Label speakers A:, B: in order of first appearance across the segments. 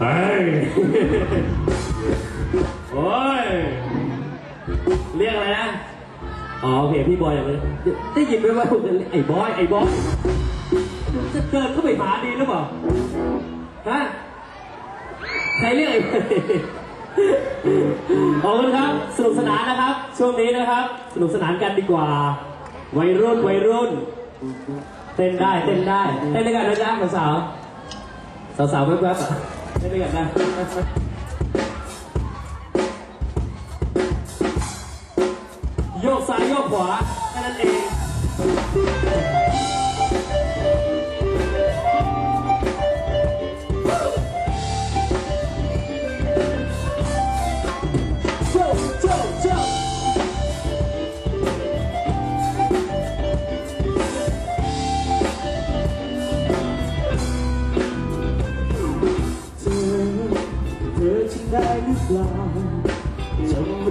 A: เฮ้ยโอ้ย เรียกอะไรนะ อ๋อโอเคพี่บอยอย่างนี้ได้ยินไหมว่าผมจะเรียกไอ้บอยไอ้บอยจะเดินเข้าไปหาดีหรือเปล่า ฮะ ใครเรียกไอ้ขอบคุณครับ สนุกสนานนะครับ ช่วงนี้นะครับ สนุกสนานกันดีกว่า วัยรุ่นวัยรุ่น เต้นได้เต้นได้ เต้นด้วยกันนะจ๊ะสาวสาวสาวแว๊บๆ อ่เต้นด้วยกันนะโยกซ้ายโยกขวาแค่นั้นเอง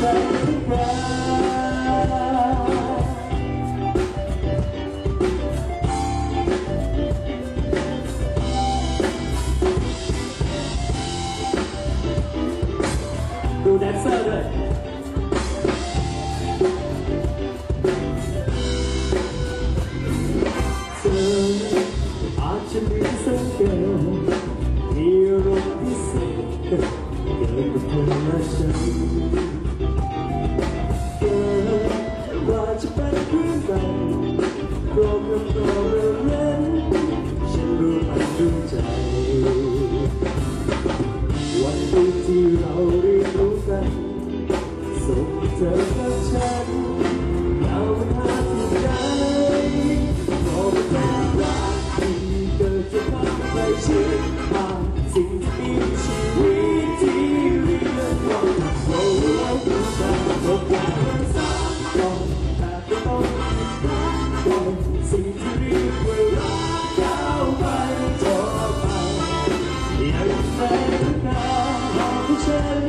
A: จบไปยั รวกันตัวเรื่องเล่นฉันรู้มันดูใจ วันที่เราเรียนรู้กันส่งเธอกับฉันเราหาที่ใจบอกเป็นรักที่เกิดจากความใกล้ชิด ยากให้เธออยู่กับฉัน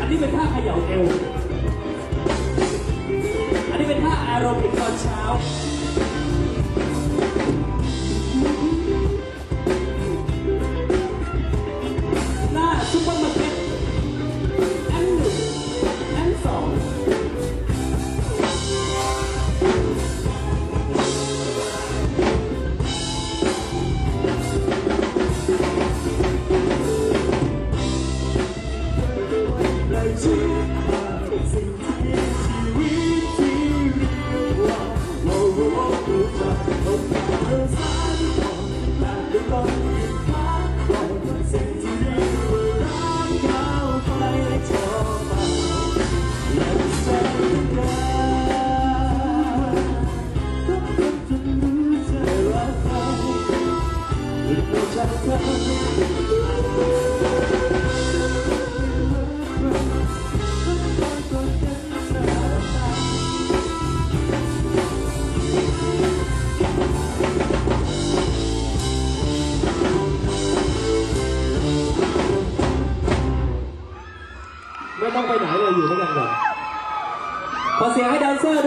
A: อันนี้เป็นท่าเขย่าเอวอัน นี้เโลก ต้องไปไหนเลยอยู่ด้วยกันก่อนขอเสียงให้แดนเซอร์